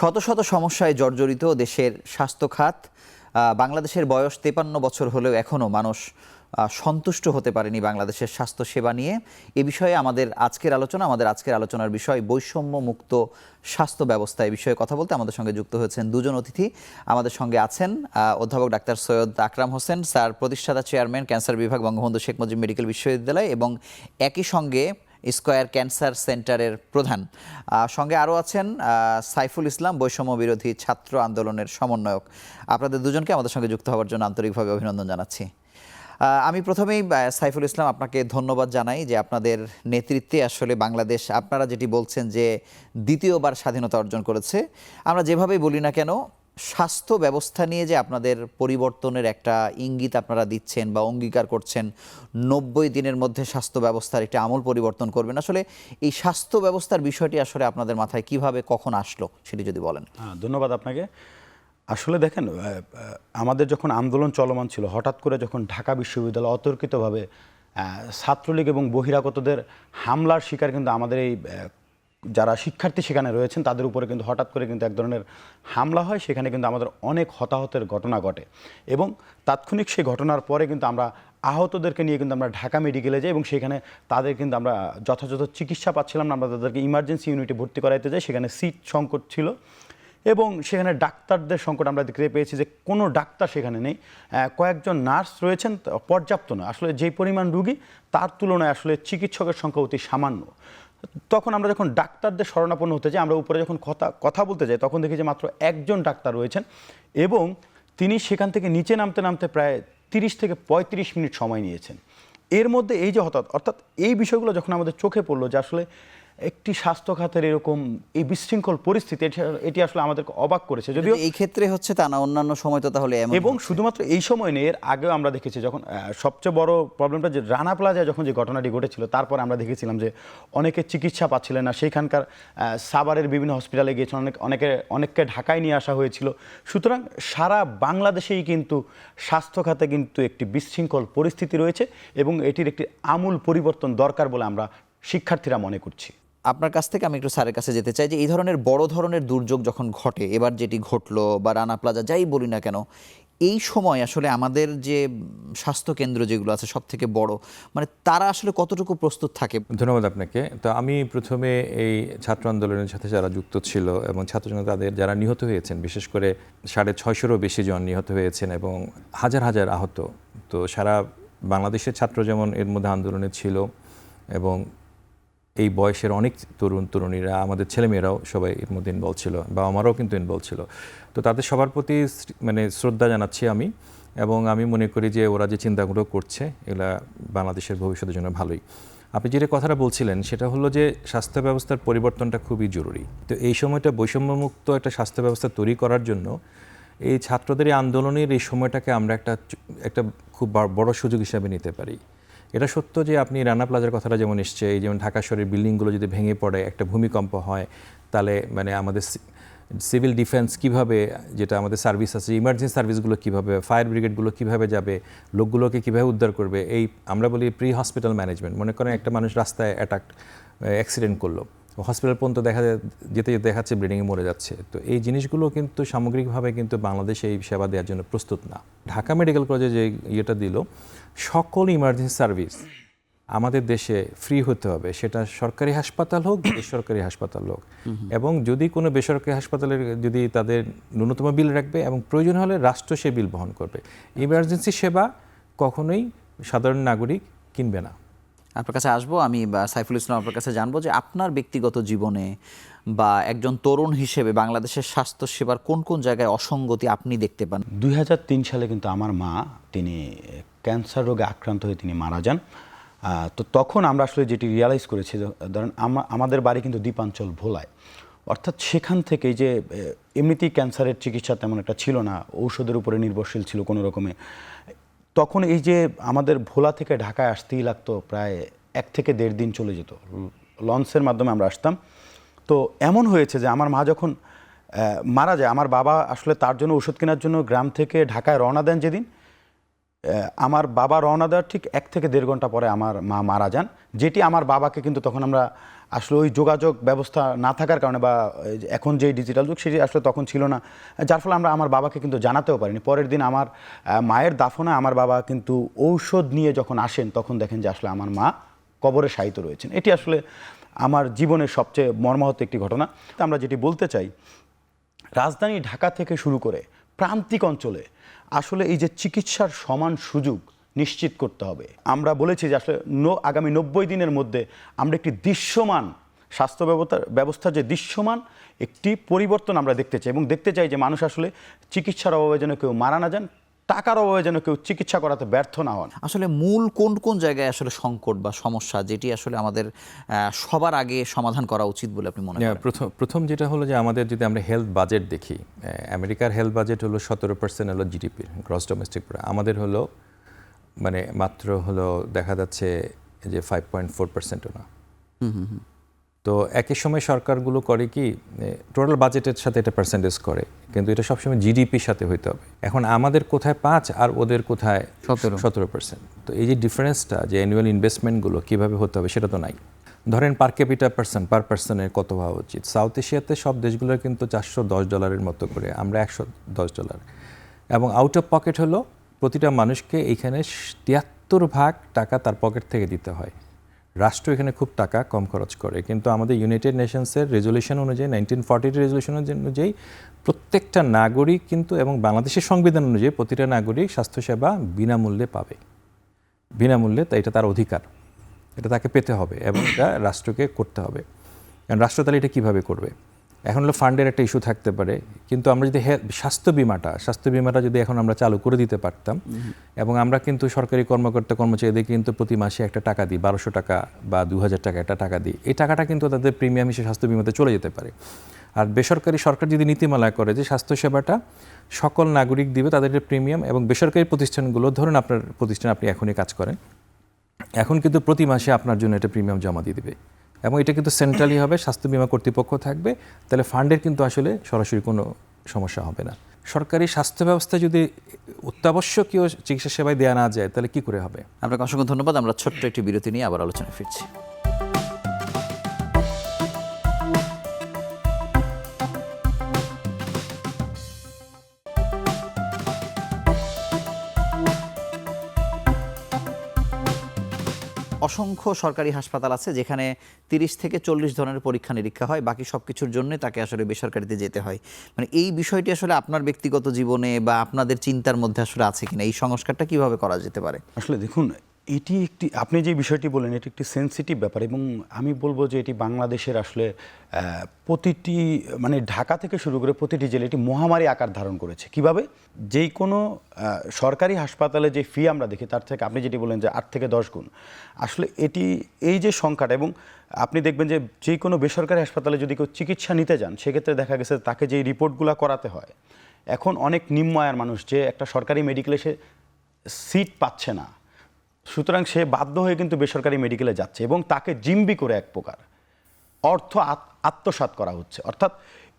শত শত সমস্যায় জর্জরিত দেশের স্বাস্থ্য খাত বাংলাদেশের বয়স তেপান্ন বছর হলেও এখনও মানুষ সন্তুষ্ট হতে পারেনি বাংলাদেশের স্বাস্থ্য সেবা নিয়ে। এ বিষয়ে আমাদের আজকের আলোচনা, আমাদের আজকের আলোচনার বিষয় বৈষম্য মুক্ত স্বাস্থ্য ব্যবস্থা। এ বিষয়ে কথা বলতে আমাদের সঙ্গে যুক্ত হয়েছেন দুজন অতিথি। আমাদের সঙ্গে আছেন অধ্যাপক ডাক্তার সৈয়দ আকরাম হোসেন, স্যার প্রতিষ্ঠাতা চেয়ারম্যান ক্যান্সার বিভাগ বঙ্গবন্ধু শেখ মুজিব মেডিকেল বিশ্ববিদ্যালয় এবং একই সঙ্গে স্কয়ার ক্যান্সার সেন্টারের প্রধান। সঙ্গে আরও আছেন সাইফুল ইসলাম, বৈষম্য বিরোধী ছাত্র আন্দোলনের সমন্বয়ক। আপনাদের দুজনকে আমাদের সঙ্গে যুক্ত হওয়ার জন্য আন্তরিকভাবে অভিনন্দন জানাচ্ছি। আমি প্রথমেই সাইফুল ইসলাম আপনাকে ধন্যবাদ জানাই যে আপনাদের নেতৃত্বে আসলে বাংলাদেশ, আপনারা যেটি বলছেন যে দ্বিতীয়বার স্বাধীনতা অর্জন করেছে, আমরা যেভাবেই বলি না কেন স্বাস্থ্য ব্যবস্থা নিয়ে যে আপনাদের পরিবর্তনের একটা ইঙ্গিত আপনারা দিচ্ছেন বা অঙ্গীকার করছেন, নব্বই দিনের মধ্যে স্বাস্থ্য ব্যবস্থার একটা আমূল পরিবর্তন করবেন। আসলে এই স্বাস্থ্য ব্যবস্থার বিষয়টি আসলে আপনাদের মাথায় কীভাবে কখন আসলো সেটি যদি বলেন। হ্যাঁ ধন্যবাদ আপনাকে। আসলে দেখেন আমাদের যখন আন্দোলন চলমান ছিল, হঠাৎ করে যখন ঢাকা বিশ্ববিদ্যালয় অতর্কিতভাবে ছাত্রলীগ এবং বহিরাগতদের হামলার শিকার কিন্তু আমাদের এই যারা শিক্ষার্থী সেখানে রয়েছেন, তাদের উপরে কিন্তু হঠাৎ করে কিন্তু এক ধরনের হামলা হয়। সেখানে কিন্তু আমাদের অনেক হতাহতের ঘটনা ঘটে এবং তাৎক্ষণিক সেই ঘটনার পরে কিন্তু আমরা আহতদেরকে নিয়ে কিন্তু আমরা ঢাকা মেডিকেলে যাই এবং সেখানে তাদের কিন্তু আমরা যথাযথ চিকিৎসা পাচ্ছিলাম না। আমরা তাদেরকে ইমার্জেন্সি ইউনিটে ভর্তি করাইতে যাই। সেখানে সিট সংকট ছিল এবং সেখানে ডাক্তারদের সংকট আমরা দেখতে পেয়েছি যে কোনো ডাক্তার সেখানে নেই। কয়েকজন নার্স রয়েছেন পর্যাপ্ত না আসলে যেই পরিমাণ রুগী, তার তুলনায় আসলে চিকিৎসকের সংখ্যা অতি সামান্য। তখন আমরা যখন ডাক্তারদের শরণাপন্ন হতে যাই, আমরা উপরে যখন কথা কথা বলতে যাই, তখন দেখি যে মাত্র একজন ডাক্তার রয়েছেন এবং তিনি সেখান থেকে নিচে নামতে নামতে প্রায় তিরিশ থেকে পঁয়ত্রিশ মিনিট সময় নিয়েছেন। এর মধ্যে এই যে হঠাৎ, অর্থাৎ এই বিষয়গুলো যখন আমাদের চোখে পড়ল যে আসলে একটি স্বাস্থ্য খাতের এরকম এই বিশৃঙ্খল পরিস্থিতি এটি- এটি আসলে আমাদেরকে অবাক করেছে। যদিও এই ক্ষেত্রে হচ্ছে তা না অন্যান্য সময় তো তাহলে এবং শুধুমাত্র এই সময় নেই এর আগেও আমরা দেখেছি যখন সবচেয়ে বড় প্রবলেমটা যে রানা প্লাজায় যখন যে ঘটনাটি ঘটেছিল তারপর আমরা দেখেছিলাম যে অনেকে চিকিৎসা পাচ্ছিলেন না। সেইখানকার সাভারের বিভিন্ন হসপিটালে গিয়েছিল অনেক অনেকে অনেককে ঢাকায় নিয়ে আসা হয়েছিল। সুতরাং সারা বাংলাদেশেই কিন্তু স্বাস্থ্য খাতে কিন্তু একটি বিশৃঙ্খল পরিস্থিতি রয়েছে এবং এটির একটি আমূল পরিবর্তন দরকার বলে আমরা শিক্ষার্থীরা মনে করছি। আপনার কাছ থেকে আমি একটু স্যারের কাছে যেতে চাই যে এই ধরনের বড় ধরনের দুর্যোগ যখন ঘটে, এবার যেটি ঘটলো বা রানা প্লাজা যাই বলি না কেন, এই সময় আসলে আমাদের যে স্বাস্থ্য কেন্দ্র যেগুলো আছে সব থেকে বড় মানে তারা আসলে কতটুকু প্রস্তুত থাকে? ধন্যবাদ আপনাকে। তো আমি প্রথমে এই ছাত্র আন্দোলনের সাথে যারা যুক্ত ছিল এবং ছাত্র তাদের যারা নিহত হয়েছেন, বিশেষ করে সাড়ে ছয়শোরও বেশি জন নিহত হয়েছেন এবং হাজার হাজার আহত। তো সারা বাংলাদেশের ছাত্র যেমন এর মধ্যে আন্দোলনে ছিল এবং এই বয়সের অনেক তরুণ তরুণীরা, আমাদের ছেলেমেয়েরাও সবাই এর মধ্যে ইনভলভ ছিল বা আমারও কিন্তু ইনভলভ ছিল। তো তাদের সবার প্রতি মানে শ্রদ্ধা জানাচ্ছি আমি এবং আমি মনে করি যে ওরা যে চিন্তাগুলো করছে, এগুলা বাংলাদেশের ভবিষ্যতের জন্য ভালোই। আপনি যেটা কথাটা বলছিলেন, সেটা হলো যে স্বাস্থ্য ব্যবস্থার পরিবর্তনটা খুবই জরুরি। তো এই সময়টা বৈষম্যমুক্ত একটা স্বাস্থ্য ব্যবস্থা তৈরি করার জন্য এই ছাত্রদের এই আন্দোলনের এই সময়টাকে আমরা একটা একটা খুব বড় সুযোগ হিসাবে নিতে পারি। এটা সত্য যে আপনি রানা প্লাজার কথাটা যেমন এসছে, এই যেমন ঢাকা শহরের বিল্ডিংগুলো যদি ভেঙে পড়ে, একটা ভূমিকম্প হয়, তাহলে মানে আমাদের সিভিল ডিফেন্স কীভাবে, যেটা আমাদের সার্ভিস আছে, ইমার্জেন্সি সার্ভিসগুলো কীভাবে, ফায়ার ব্রিগেডগুলো কীভাবে যাবে, লোকগুলোকে কীভাবে উদ্ধার করবে, এই আমরা বলি প্রি হসপিটাল ম্যানেজমেন্ট মনে করেন একটা মানুষ রাস্তায় অ্যাটাক অ্যাক্সিডেন্ট করল। হসপিটাল পর্যন্ত দেখা যেতে যেতে দেখাচ্ছে ব্লিডিংয়ে মরে যাচ্ছে। তো এই জিনিসগুলো কিন্তু সামগ্রিকভাবে কিন্তু বাংলাদেশে এই সেবা দেওয়ার জন্য প্রস্তুত না। ঢাকা মেডিকেল কলেজে যে ইয়েটা দিল সকল ইমার্জেন্সি সার্ভিস আমাদের দেশে ফ্রি হতে হবে। সেটা সরকারি হাসপাতাল হোক বেসরকারি হাসপাতাল হোক। এবং যদি কোনো বেসরকারি হাসপাতালের যদি তাদের ন্যূনতম বিল রাখবে এবং প্রয়োজন হলে রাষ্ট্র সে বিল বহন করবে। ইমার্জেন্সি সেবা কখনোই সাধারণ নাগরিক কিনবে না। আপনার কাছে আসব আমি বা সাইফুল ইসলাম আপনার কাছে জানব যে আপনার ব্যক্তিগত জীবনে বা একজন তরুণ হিসেবে বাংলাদেশের স্বাস্থ্য সেবার কোন কোন জায়গায় অসঙ্গতি আপনি দেখতে পান? দুই হাজার তিন সালে কিন্তু আমার মা তিনি ক্যান্সার রোগে আক্রান্ত হয়ে তিনি মারা যান। তো তখন আমরা আসলে যেটি রিয়ালাইজ করেছি ধরেন আমা- আমাদের বাড়ি কিন্তু দ্বীপাঞ্চল ভোলায়। অর্থাৎ সেখান থেকে যে এমনিতেই ক্যান্সারের চিকিৎসা তেমন একটা ছিল না, ঔষধের উপরে নির্ভরশীল ছিল কোনো রকমে। তখন এই যে, আমাদের ভোলা থেকে ঢাকায় আসতেই লাগতো প্রায় এক থেকে দেড় দিন চলে যেত। লঞ্চের মাধ্যমে আমরা আসতাম। তো এমন হয়েছে যে, আমার মা যখন মারা যায়, আমার বাবা আসলে তার জন্য ওষুধ কেনার জন্য গ্রাম থেকে ঢাকায় রওনা দেন যেদিন। আমার বাবা রওনা দেওয়ার ঠিক এক থেকে দেড় ঘণ্টা পরে আমার মা মারা যান। যেটি আমার বাবাকে কিন্তু তখন আমরা আসলে ওই যোগাযোগ ব্যবস্থা না থাকার কারণে বা এখন যে ডিজিটাল যুগ, সেটি আসলে তখন ছিল না। যার ফলে আমরা আমার বাবাকে কিন্তু জানাতেও পারিনি। পরের দিন আমার মায়ের দাফনে আমার বাবা কিন্তু ঔষধ নিয়ে যখন আসেন, তখন দেখেন যে আসলে আমার মা কবরে শায়িত রয়েছেন। এটি আসলে আমার জীবনের সবচেয়ে মর্মাহত একটি ঘটনা। আমরা যেটি বলতে চাই, রাজধানী ঢাকা থেকে শুরু করে প্রান্তিক অঞ্চলে আসলে এই যে চিকিৎসার সমান সুযোগ নিশ্চিত করতে হবে। আমরা বলেছি যে আসলে আগামী নব্বই দিনের মধ্যে আমরা একটি দৃশ্যমান স্বাস্থ্য ব্যবস্থা ব্যবস্থার যে দৃশ্যমান, একটি পরিবর্তন আমরা দেখতে চাই এবং দেখতে চাই যে মানুষ আসলে চিকিৎসার অভাবে যেন কেউ মারা না যান। টাকার অভাবে যেন কেউ চিকিৎসা করাতে ব্যর্থ না হন। আসলে মূল কোন কোন জায়গায় আসলে সংকট বা সমস্যা যেটি আসলে আমাদের সবার আগে সমাধান করা উচিত বলে আপনি মনে হ্যাঁ, করেন? প্রথম প্রথম যেটা হলো যে আমাদের যদি আমরা হেলথ বাজেট দেখি আমেরিকার হেলথ বাজেট হলো সতেরো পার্সেন্ট হলো জিডিপি গ্রস ডোমেস্টিক আমাদের হলো মানে মাত্র হলো দেখা যাচ্ছে যে ফাইভ পয়েন্ট ফোর পার্সেন্টও না তো একই সময় সরকারগুলো করে কি টোটাল বাজেটের সাথে এটা পার্সেন্টেজ করে কিন্তু এটা সবসময় জিডিপির সাথে হইতে হবে। এখন আমাদের কোথায় পাঁচ আর ওদের কোথায় সতেরো। সতেরো পার্সেন্ট তো এই যে ডিফারেন্সটা যে অ্যানুয়াল ইনভেস্টমেন্টগুলো কীভাবে হতে হবে সেটা তো নাই। ধরেন পার ক্যাপিটা পার্সন পার পার্সনের কত হওয়া উচিত? সাউথ এশিয়াতে সব দেশগুলোর কিন্তু চারশো দশ ডলারের মতো করে আমরা একশো দশ ডলার এবং আউট অফ পকেট হলো প্রতিটা মানুষকে এইখানে তিয়াত্তর ভাগ টাকা তার পকেট থেকে দিতে হয়। রাষ্ট্র এখানে খুব টাকা কম খরচ করে। কিন্তু আমাদের ইউনাইটেড নেশনসের রেজলিউশন অনুযায়ী নাইনটিন ফর্টি রেজলিউশন অনুযায়ী প্রত্যেকটা নাগরিক কিন্তু এবং বাংলাদেশের সংবিধান অনুযায়ী প্রতিটা নাগরিক স্বাস্থ্যসেবা বিনামূল্যে পাবে। বিনামূল্যে তা এটা তার অধিকার। এটা তাকে পেতে হবে এবং এটা রাষ্ট্রকে করতে হবে। কারণ রাষ্ট্র তাহলে এটা কীভাবে করবে? এখন হলো ফান্ডের একটা ইস্যু থাকতে পারে। কিন্তু আমরা যদি স্বাস্থ্য বিমাটা স্বাস্থ্য বিমাটা যদি এখন আমরা চালু করে দিতে পারতাম এবং আমরা কিন্তু সরকারি কর্মকর্তা কর্মচারীদের কিন্তু প্রতি মাসে একটা টাকা দিই বারোশো টাকা বা দু হাজার টাকা একটা টাকা দিই এই টাকাটা কিন্তু তাদের প্রিমিয়াম হিসেবে স্বাস্থ্য বিমাতে চলে যেতে পারে। আর বেসরকারি সরকার যদি নীতিমালা করে যে স্বাস্থ্যসেবাটা সকল নাগরিক দিবে তাদের প্রিমিয়াম এবং বেসরকারি প্রতিষ্ঠানগুলো ধরুন আপনার প্রতিষ্ঠান আপনি এখনই কাজ করেন এখন কিন্তু প্রতি মাসে আপনার জন্য এটা প্রিমিয়াম জমা দিয়ে দেবে। এবং এটা কিন্তু সেন্ট্রালি হবে, স্বাস্থ্য বিমা কর্তৃপক্ষ থাকবে, তাহলে ফান্ডের কিন্তু আসলে সরাসরি কোনো সমস্যা হবে না। সরকারি স্বাস্থ্য ব্যবস্থা যদি অত্যাবশ্যকীয় চিকিৎসা সেবায় দেওয়া না যায়, তাহলে কি করে হবে? আপনাকে অসংখ্য ধন্যবাদ, আমরা ছোট্ট একটি বিরতি নিয়ে আবার আলোচনা ফিরছি। অসংখ্য সরকারি হাসপাতাল আছে যেখানে তিরিশ থেকে চল্লিশ ধরনের পরীক্ষা নিরীক্ষা হয়, বাকি সব কিছুর জন্যে তাকে আসলে বেসরকারিতে যেতে হয়। মানে এই বিষয়টি আসলে আপনার ব্যক্তিগত জীবনে বা আপনাদের চিন্তার মধ্যে আসলে আছে কিনা? এই সংস্কারটা কীভাবে করা যেতে পারে? আসলে দেখুন এটি একটি, আপনি যে বিষয়টি বললেন, এটি একটি সেন্সিটিভ ব্যাপার এবং আমি বলব যে এটি বাংলাদেশের আসলে প্রতিটি মানে ঢাকা থেকে শুরু করে প্রতিটি জেলে এটি মহামারী আকার ধারণ করেছে। কীভাবে? যেই কোনো সরকারি হাসপাতালে যে ফি আমরা দেখি, তার থেকে আপনি যেটি বলেন যে আট থেকে দশ গুণ। আসলে এটি, এই যে সংখ্যাটা এবং আপনি দেখবেন যে যে কোনো বেসরকারি হাসপাতালে যদি কেউ চিকিৎসা নিতে যান, সেক্ষেত্রে দেখা গেছে তাকে যে রিপোর্টগুলো করাতে হয়, এখন অনেক নিম্ন আয়ের মানুষ যে একটা সরকারি মেডিকেলে সে সিট পাচ্ছে না। সুতরাং সে বাধ্য হয়ে কিন্তু বেসরকারি মেডিকেলে যাচ্ছে এবং তাকে জিম্বি করে এক প্রকার অর্থ আত- আত্মসাৎ করা হচ্ছে। অর্থাৎ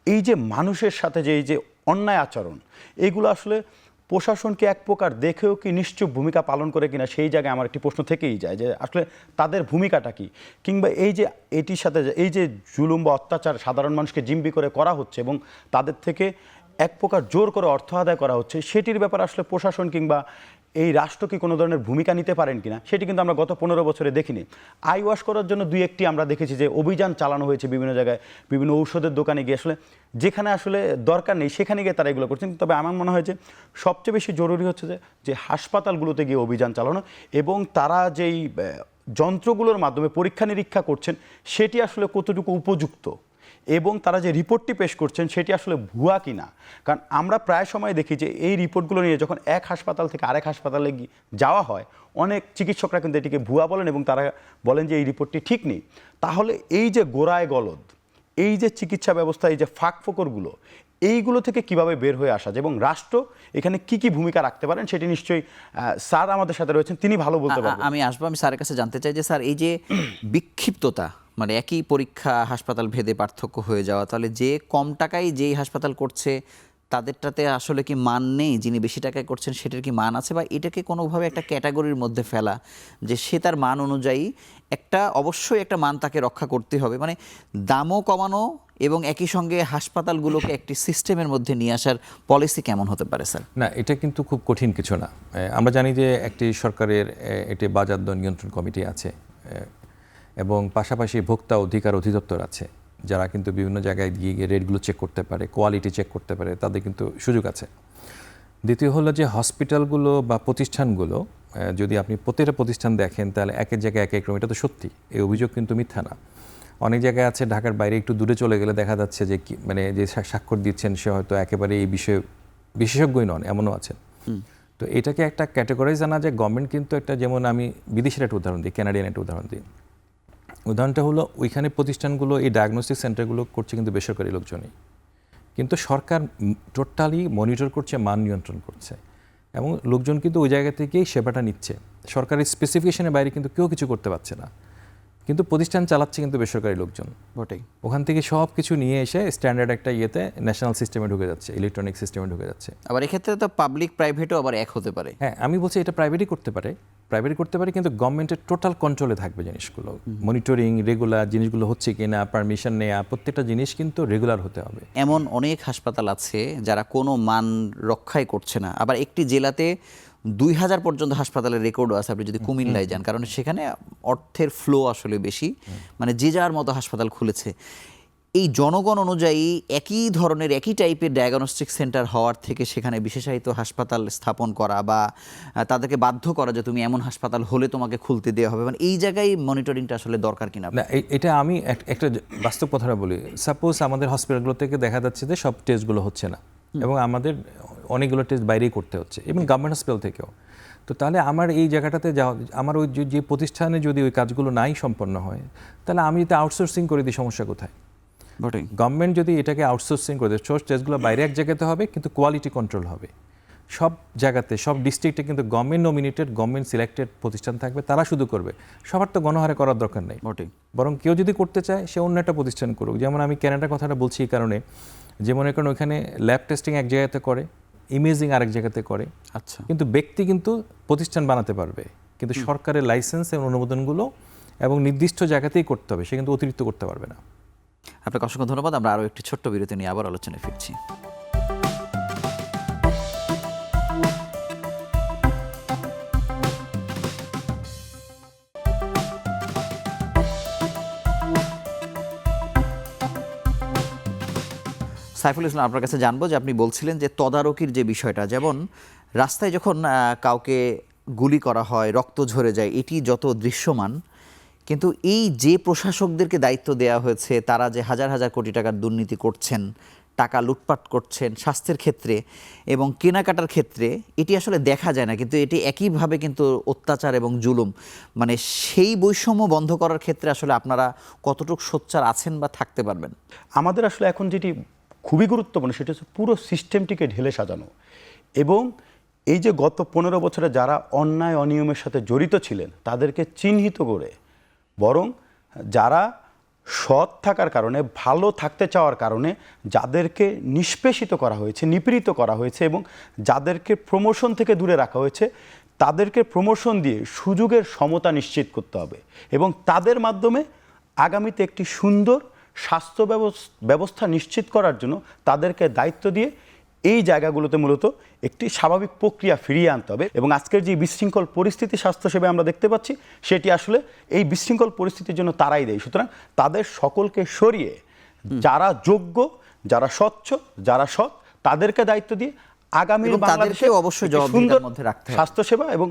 এই যে মানুষের সাথে যে এই যে অন্যায় আচরণ, এগুলো আসলে প্রশাসনকে এক প্রকার দেখেও কি নিশ্চুপ ভূমিকা পালন করে কিনা সেই জায়গায় আমার একটি প্রশ্ন থেকেই যায় যে আসলে তাদের ভূমিকাটা কি? কিংবা এই যে এটির সাথে এই যে জুলুম বা অত্যাচার সাধারণ মানুষকে জিম্বি করে করা হচ্ছে এবং তাদের থেকে এক প্রকার জোর করে অর্থ আদায় করা হচ্ছে, সেটির ব্যাপারে আসলে প্রশাসন কিংবা এই রাষ্ট্র কি কোনো ধরনের ভূমিকা নিতে পারেন কিনা, সেটি কিন্তু আমরা গত পনেরো বছরে দেখিনি। আই ওয়াশ করার জন্য দুই একটি আমরা দেখেছি যে অভিযান চালানো হয়েছে বিভিন্ন জায়গায়, বিভিন্ন ঔষধের দোকানে গিয়ে। আসলে যেখানে আসলে দরকার নেই, সেখানে গিয়ে তারা এগুলো করছেন। তবে আমার মনে হয় যে সবচেয়ে বেশি জরুরি হচ্ছে যে যে হাসপাতালগুলোতে গিয়ে অভিযান চালানো এবং তারা যেই যন্ত্রগুলোর মাধ্যমে পরীক্ষা নিরীক্ষা করছেন, সেটি আসলে কতটুকু উপযুক্ত? এবং তারা যে রিপোর্টটি পেশ করছেন সেটি আসলে ভুয়া কিনা? কারণ আমরা প্রায় সময় দেখি যে এই রিপোর্টগুলো নিয়ে যখন এক হাসপাতাল থেকে আরেক হাসপাতালে যাওয়া হয় অনেক চিকিৎসকরা কিন্তু এটিকে ভুয়া বলেন এবং তারা বলেন যে এই রিপোর্টটি ঠিক নেই। তাহলে এই যে গোড়ায় গলদ এই যে চিকিৎসা ব্যবস্থা এই যে ফাঁক ফোকরগুলো এইগুলো থেকে কীভাবে বের হয়ে আসা যায় এবং রাষ্ট্র এখানে কি কি ভূমিকা রাখতে পারেন সেটি নিশ্চয়ই স্যার আমাদের সাথে রয়েছেন তিনি ভালো বলতে পারবেন। আমি আসব আমি স্যারের কাছে জানতে চাই যে স্যার এই যে বিক্ষিপ্ততা মানে একই পরীক্ষা হাসপাতাল ভেদে পার্থক্য হয়ে যাওয়া। তাহলে যে কম টাকায় যেই হাসপাতাল করছে, তাদেরটাতে আসলে কি মান নেই? যিনি বেশি টাকায় করছেন, সেটার কি মান আছে? বা এটাকে কোনোভাবে একটা ক্যাটাগরির মধ্যে ফেলা যে সে তার মান অনুযায়ী একটা, অবশ্যই একটা মান তাকে রক্ষা করতে হবে। মানে দামও কমানো এবং একই সঙ্গে হাসপাতালগুলোকে একটি সিস্টেমের মধ্যে নিয়ে আসার পলিসি কেমন হতে পারে, স্যার? না, এটা কিন্তু খুব কঠিন কিছু না। আমরা জানি যে একটি সরকারের একটি বাজার দর নিয়ন্ত্রণ কমিটি আছে। এবং পাশাপাশি ভোক্তা অধিকার অধিদপ্তর আছে যারা কিন্তু বিভিন্ন জায়গায় গিয়ে গিয়ে রেটগুলো চেক করতে পারে কোয়ালিটি চেক করতে পারে তাদের কিন্তু সুযোগ আছে। দ্বিতীয় হলো যে হসপিটালগুলো বা প্রতিষ্ঠানগুলো যদি আপনি প্রতিটা প্রতিষ্ঠান দেখেন তাহলে একের জায়গায় এক এক রকম এটা তো সত্যি এই অভিযোগ কিন্তু মিথ্যা না। অনেক জায়গায় আছে ঢাকার বাইরে একটু দূরে চলে গেলে দেখা যাচ্ছে যে কি মানে যে স্বাক্ষর দিচ্ছেন সে হয়তো একেবারে এই বিষয়ে বিশেষজ্ঞই নন এমনও আছেন। তো এটাকে একটা ক্যাটাগরাইজ আনা যে গভর্নমেন্ট কিন্তু একটা যেমন আমি বিদেশের একটা উদাহরণ দিই ক্যানাডিয়ান একটা উদাহরণ দিই। উদাহরণটা হলো, ওইখানে প্রতিষ্ঠানগুলো, এই ডায়াগনোস্টিক সেন্টারগুলো করছে কিন্তু বেসরকারি লোকজনই। কিন্তু সরকার টোটালি মনিটর করছে, মান নিয়ন্ত্রণ করছে। এবং লোকজন কিন্তু ওই জায়গা থেকেই সেবাটা নিচ্ছে। সরকারের স্পেসিফিকেশনের বাইরে কিন্তু কেউ কিছু করতে পারছে না। কিন্তু প্রতিষ্ঠান চালাচ্ছে কিন্তু বেসরকারি লোকজন। বটেই। ওখান থেকে সব কিছু নিয়ে এসে স্ট্যান্ডার্ড একটা ইয়েতে ন্যাশনাল সিস্টেমে ঢুকে যাচ্ছে ইলেকট্রনিক সিস্টেমে ঢুকে যাচ্ছে। আবার এক্ষেত্রে তো পাবলিক প্রাইভেটও আবার এক হতে পারে। হ্যাঁ আমি বলছি এটা প্রাইভেটই করতে পারে। প্রাইভেট করতে পারে কিন্তু গভর্নমেন্টের টোটাল কন্ট্রোলে থাকবে জিনিসগুলো। মনিটরিং রেগুলার জিনিসগুলো হচ্ছে কি না পারমিশন নেওয়া প্রত্যেকটা জিনিস কিন্তু রেগুলার হতে হবে। এমন অনেক হাসপাতাল আছে যারা কোনো মান রক্ষাই করছে না। আবার একটি জেলাতে দুই হাজার পর্যন্ত হাসপাতালের রেকর্ডও আছে আপনি যদি কুমিল্লায় যান। কারণ সেখানে অর্থের ফ্লো আসলে বেশি। মানে যে যার মতো হাসপাতাল খুলেছে। এই জনগণ অনুযায়ী একই ধরনের একই টাইপের ডায়াগনস্টিক সেন্টার হওয়ার থেকে সেখানে বিশেষায়িত হাসপাতাল স্থাপন করা বা তাদেরকে বাধ্য করা যে তুমি এমন হাসপাতাল হলে তোমাকে খুলতে দেওয়া হবে। মানে এই জায়গায় মনিটরিংটা আসলে দরকার কিনা? না এটা আমি এক- একটা বাস্তব কথাটা বলি। সাপোজ আমাদের হসপিটালগুলো থেকে দেখা যাচ্ছে যে সব টেস্টগুলো হচ্ছে না। এবং আমাদের অনেকগুলো টেস্ট বাইরেই করতে হচ্ছে এবং গভর্নমেন্ট হসপিটাল থেকেও। তো তাহলে আমার এই জায়গাটাতে যাওয়া আমার ওই যে- প্রতিষ্ঠানে যদি ওই কাজগুলো নাই সম্পন্ন হয় তাহলে আমি যদি আউটসোর্সিং করে দিই সমস্যা কোথায়? বটেই। গভর্নমেন্ট যদি এটাকে আউটসোর্সিং করে দেয় সোর্স টেস্টগুলো বাইরে এক জায়গাতে হবে কিন্তু কোয়ালিটি কন্ট্রোল হবে। সব জায়গাতে সব ডিস্ট্রিক্টে কিন্তু গভর্নমেন্ট নমিনেটেড গভর্নমেন্ট সিলেক্টেড প্রতিষ্ঠান থাকবে তারা শুধু করবে। সবার তো গণহারে করার দরকার নেই। বরং কেউ যদি করতে চায় সে অন্য একটা প্রতিষ্ঠান করুক। যেমন আমি ক্যানাডার কথাটা বলছি এই কারণে। যে মনে করেন ওখানে ল্যাব টেস্টিং এক জায়গাতে করে ইমেজিং আরেক জায়গাতে করে। আচ্ছা। কিন্তু ব্যক্তি কিন্তু প্রতিষ্ঠান বানাতে পারবে। কিন্তু সরকারের লাইসেন্স এবং অনুমোদনগুলো এবং নির্দিষ্ট জায়গাতেই করতে হবে সে কিন্তু অতিরিক্ত করতে পারবে না। আপনাকে অসংখ্য ধন্যবাদ। আমরা আরও একটি ছোট্ট বিরতি নিয়ে আবার আলোচনায় ফিরছি। সাইফুল ইসলাম, আপনার কাছে জানব যে আপনি বলছিলেন যে তদারকির যে বিষয়টা, যেমন রাস্তায় যখন কাউকে গুলি করা হয়, রক্ত ঝরে যায়, এটি যত দৃশ্যমান, কিন্তু এই যে প্রশাসকদেরকে দায়িত্ব দেওয়া হয়েছে, তারা যে হাজার হাজার কোটি টাকার দুর্নীতি করছেন, টাকা লুটপাট করছেন স্বাস্থ্যের ক্ষেত্রে এবং কেনাকাটার ক্ষেত্রে, এটি আসলে দেখা যায় না, কিন্তু এটি একইভাবে কিন্তু অত্যাচার এবং জুলুম। মানে সেই বৈষম্য বন্ধ করার ক্ষেত্রে আসলে আপনারা কতটুকু সোচ্চার আছেন বা থাকতে পারবেন? আমাদের আসলে এখন যেটি খুবই গুরুত্বপূর্ণ, সেটা হচ্ছে পুরো সিস্টেমটিকে ঢেলে সাজানো। এবং এই যে গত পনেরো বছরে যারা অন্যায়, অনিয়মের সাথে জড়িত ছিলেন, তাদেরকে চিহ্নিত করে, বরং যারা সৎ থাকার কারণে, ভালো থাকতে চাওয়ার কারণে যাদেরকে নিষ্পেষিত করা হয়েছে, নিপীড়িত করা হয়েছে এবং যাদেরকে প্রমোশন থেকে দূরে রাখা হয়েছে, তাদেরকে প্রমোশন দিয়ে সুযোগের সমতা নিশ্চিত করতে হবে। এবং তাদের মাধ্যমে আগামীতে একটি সুন্দর স্বাস্থ্য ব্যবস- ব্যবস্থা নিশ্চিত করার জন্য তাদেরকে দায়িত্ব দিয়ে এই জায়গাগুলোতে মূলত একটি স্বাভাবিক প্রক্রিয়া ফিরিয়ে আনতে হবে এবং আজকের যে বিশৃঙ্খল পরিস্থিতি স্বাস্থ্যসেবায় আমরা দেখতে পাচ্ছি, সেটি আসলে এই বিশৃঙ্খল পরিস্থিতির জন্য তারাই দেয়। সুতরাং তাদের সকলকে সরিয়ে যারা যোগ্য, যারা স্বচ্ছ, যারা সৎ, তাদেরকে দায়িত্ব দিয়ে আগামী বাংলাদেশে অবশ্যই সুন্দর মধ্যে রাখতে হবে। স্বাস্থ্যসেবা এবং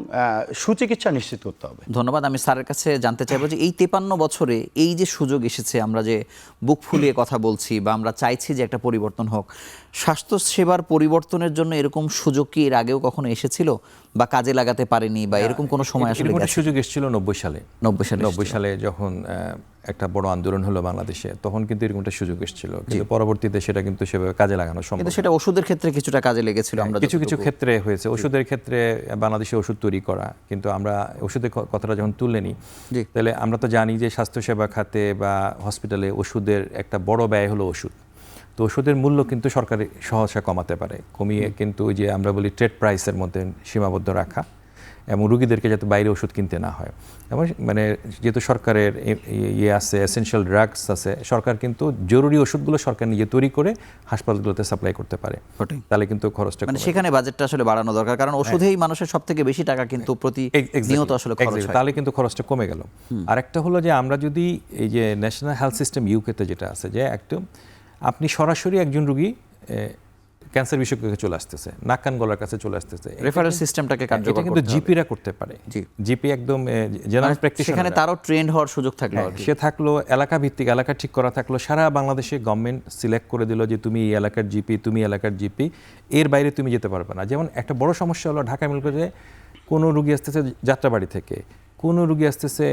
সুচিকিৎসা নিশ্চিত করতে হবে ধন্যবাদ আমি স্যারের কাছে জানতে চাইব যে এই তেপান্ন বছরে এই যে সুযোগ এসেছে আমরা যে বুক ফুলিয়ে কথা বলছি বা আমরা চাইছি যে একটা পরিবর্তন হোক স্বাস্থ্য সেবার পরিবর্তনের জন্য এরকম সুযোগ কি এর আগেও কখনো এসেছিল বা কাজে লাগাতে পারেনি বা এরকম কোনো সময় আসলে এরকম সুযোগ এসেছিল নব্বই সালে। নব্বই সালে নব্বই। সালে যখন একটা বড় আন্দোলন হলো বাংলাদেশে তখন কিন্তু এরকম একটা সুযোগ এসেছিল। কিন্তু পরবর্তীতে সেটা কিন্তু সেভাবে কাজে লাগানো সম্ভব কিন্তু সেটা ওষুধের ক্ষেত্রে কিছুটা কাজে লেগেছিল আমরা কিছু কিছু ক্ষেত্রে হয়েছে। ওষুধের ক্ষেত্রে বাংলাদেশে ওষুধ তৈরি করা কিন্তু আমরা ওষুধের কথাটা যখন তুলে নিই। তাহলে আমরা তো জানি যে স্বাস্থ্যসেবা খাতে বা হসপিটালে ওষুধের একটা বড় ব্যয় হলো ওষুধ। তো ওষুধের মূল্য কিন্তু সরকার সহসা কমাতে পারে। কমিয়ে কিন্তু যে আমরা বলি ট্রেড প্রাইসের মধ্যে সীমাবদ্ধ রাখা এবং রুগীদেরকে যাতে বাইরে ওষুধ কিনতে না হয়। এবং মানে যেহেতু সরকারের এ- ইয়ে আছে এসেনশিয়াল ড্রাগস আছে সরকার কিন্তু জরুরি ওষুধগুলো সরকার নিজে তৈরি করে হাসপাতালগুলোতে সাপ্লাই করতে পারে। তাহলে কিন্তু খরচটা মানে সেখানে বাজেটটা আসলে বাড়ানো দরকার কারণ ওষুধেই মানুষের সব থেকে বেশি টাকা কিন্তু প্রতি নিয়ত আসলে খরচ হয়। তাহলে কিন্তু খরচটা কমে গেল। আরেকটা হলো যে আমরা যদি এই যে ন্যাশনাল হেলথ সিস্টেম ইউকেতে যেটা আছে যে একদম আপনি সরাসরি একজন রুগী ক্যান্সার বিশেষজ্ঞকে চলে আসতেছে নাক কান গলার কাছে চলে আসতেছে। রেফারেল সিস্টেমটাকে কার্যকর কিন্তু। জিপিরা করতে পারে। জি। জিপি একদম জেনারেল মানে প্র্যাকটিস সেখানে তারও ট্রেন্ড হওয়ার সুযোগ থাকল সে থাকল এলাকা ভিত্তিক এলাকা ঠিক করা থাকল। সারা বাংলাদেশে গভর্নমেন্ট সিলেক্ট করে দিল যে তুমি এই এলাকার জিপি তুমি এলাকার জিপি এর বাইরে তুমি যেতে পারবে না। যেমন একটা বড় সমস্যা হলো ঢাকা মেডিকেলে কোনো রুগী আসতেছে যাত্রাবাড়ি থেকে কোনো রুগী আসতেছে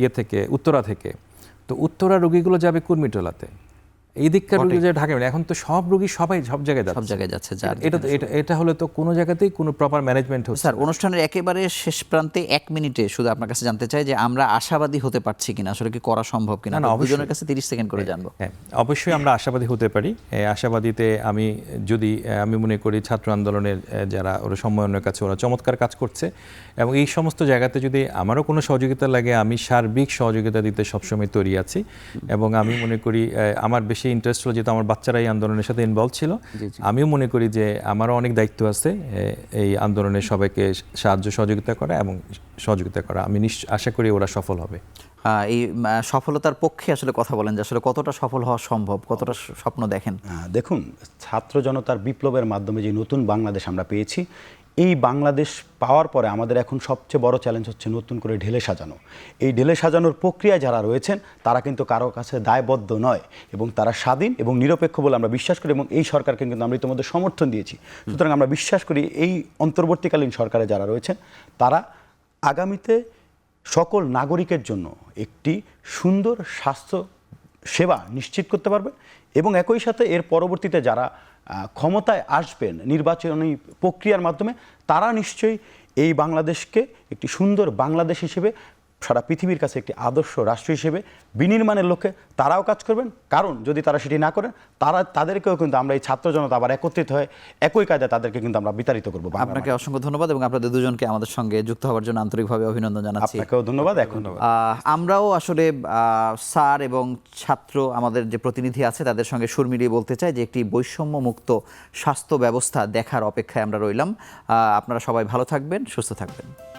ইয়ে থেকে উত্তরা থেকে। তো উত্তরা রুগীগুলো যাবে কুর্মিটোলাতে। এই দিককার রুগী যে ঢাকা এখন তো সব রুগী সবাই সব জায়গায় যাচ্ছে। সব জায়গায় যাচ্ছে যার এটা এটা এটা হলে তো কোনো জায়গাতেই কোনো প্রপার ম্যানেজমেন্ট হচ্ছে স্যার অনুষ্ঠানের একেবারে শেষ প্রান্তে এক মিনিটে শুধু আপনার কাছে জানতে চাই যে আমরা আশাবাদী হতে পারছি কিনা আসলে কি করা সম্ভব কিনা? না, দুজনের কাছে তিরিশ সেকেন্ড করে জানব। হ্যাঁ অবশ্যই আমরা আশাবাদী হতে পারি। এই আশাবাদীতে আমি যদি আমি মনে করি ছাত্র আন্দোলনের যারা ওরা সম্মেলনের কাছে ওরা চমৎকার কাজ করছে এবং এই সমস্ত জায়গাতে যদি আমারও কোনো সহযোগিতা লাগে আমি সার্বিক সহযোগিতা দিতে সবসময় তৈরি আছি এবং আমি মনে করি আমার বেশি ইন্টারেস্ট হলো যেহেতু আমার বাচ্চারা এই আন্দোলনের সাথে ইনভলভ ছিল। আমিও মনে করি যে আমারও অনেক দায়িত্ব আছে এই আন্দোলনে সবাইকে সাহায্য সহযোগিতা করা এবং সহযোগিতা করা। আমি আশা করি ওরা সফল হবে। আহ, এই সফলতার পক্ষে আসলে কথা বলেন যে আসলে কতটা সফল হওয়া সম্ভব কতটা স্বপ্ন দেখেন? দেখুন ছাত্র জনতার বিপ্লবের মাধ্যমে যে নতুন বাংলাদেশ আমরা পেয়েছি এই বাংলাদেশ পাওয়ার পরে আমাদের এখন সবচেয়ে বড় চ্যালেঞ্জ হচ্ছে নতুন করে ঢেলে সাজানো। এই ঢেলে সাজানোর প্রক্রিয়ায় যারা রয়েছেন, তারা কিন্তু কারও কাছে দায়বদ্ধ নয় এবং তারা স্বাধীন এবং নিরপেক্ষ বলে আমরা বিশ্বাস করি এবং এই সরকারকে কিন্তু আমরা ইতিমধ্যে সমর্থন দিয়েছি। সুতরাং আমরা বিশ্বাস করি এই অন্তর্বর্তীকালীন সরকারে যারা রয়েছেন, তারা আগামীতে সকল নাগরিকের জন্য একটি সুন্দর স্বাস্থ্য সেবা নিশ্চিত করতে পারবে এবং একই সাথে এর পরবর্তীতে যারা ক্ষমতায় আসবেন নির্বাচনী প্রক্রিয়ার মাধ্যমে তারা নিশ্চয়ই এই বাংলাদেশকে একটি সুন্দর বাংলাদেশ হিসেবে সারা পৃথিবীর কাছে একটি আদর্শ রাষ্ট্র হিসেবে বিনির্মাণের লক্ষ্যে তারাও কাজ করবেন। কারণ যদি তারা সেটি না করেন তারা তাদেরকেও কিন্তু আমরা এই ছাত্র জনতা আবার একত্রিত হয়ে একই কাজে তাদেরকে কিন্তু আমরা বিতাড়িত করব। আপনাকে অসংখ্য ধন্যবাদ এবং আপনাদের দুজনকে আমাদের সঙ্গে যুক্ত হওয়ার জন্য আন্তরিকভাবে অভিনন্দন জানাচ্ছি। আপনাকেও ধন্যবাদ এখন আমরাও আসলে আহ, স্যার এবং ছাত্র আমাদের যে প্রতিনিধি আছে তাদের সঙ্গে সুর মিলিয়ে বলতে চাই যে একটি বৈষম্য মুক্ত স্বাস্থ্য ব্যবস্থা দেখার অপেক্ষায় আমরা রইলাম। আপনারা সবাই ভালো থাকবেন সুস্থ থাকবেন।